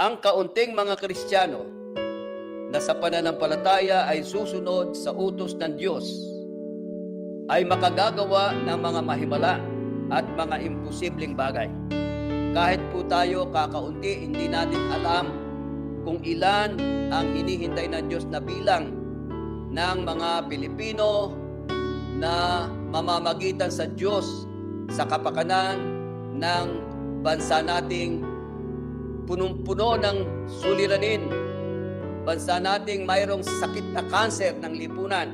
ang kaunting mga Kristiyano na sa pananampalataya ay susunod sa utos ng Diyos ay makagagawa ng mga mahimala at mga imposibleng bagay. Kahit po tayo kakaunti, hindi natin alam kung ilan ang hinihintay ng Diyos na bilang ng mga Pilipino na mamamagitan sa Diyos sa kapakanan ng bansa nating punong-puno ng suliranin. Bansa nating mayroong sakit na kanser ng lipunan.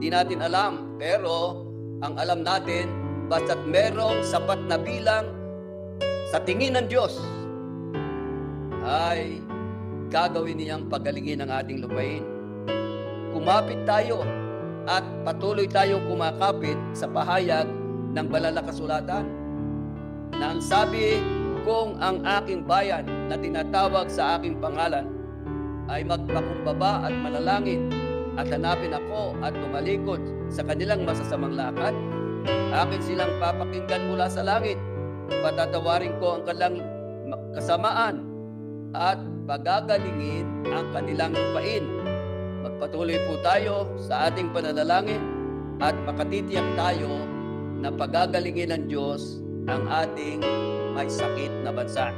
Di natin alam, pero ang alam natin, basta't merong sapat na bilang sa tingin ng Diyos, ay gagawin niyang pagalingin ang ating lupain. Kumapit tayo at patuloy tayong kumakapit sa pahayag ng banal na kasulatan na ang sabi kung ang aking bayan na tinatawag sa aking pangalan ay magpakumbaba at manalangin at hanapin ako at tumalikod sa kanilang masasamang lakad, akin silang papakinggan mula sa langit. Patatawarin ko ang kanilang kasamaan at pagagalingin ang kanilang lupain. Magpatuloy po tayo sa ating pananalangin at makatitiyak tayo na pagagalingin ng Diyos ang ating may sakit na bansa.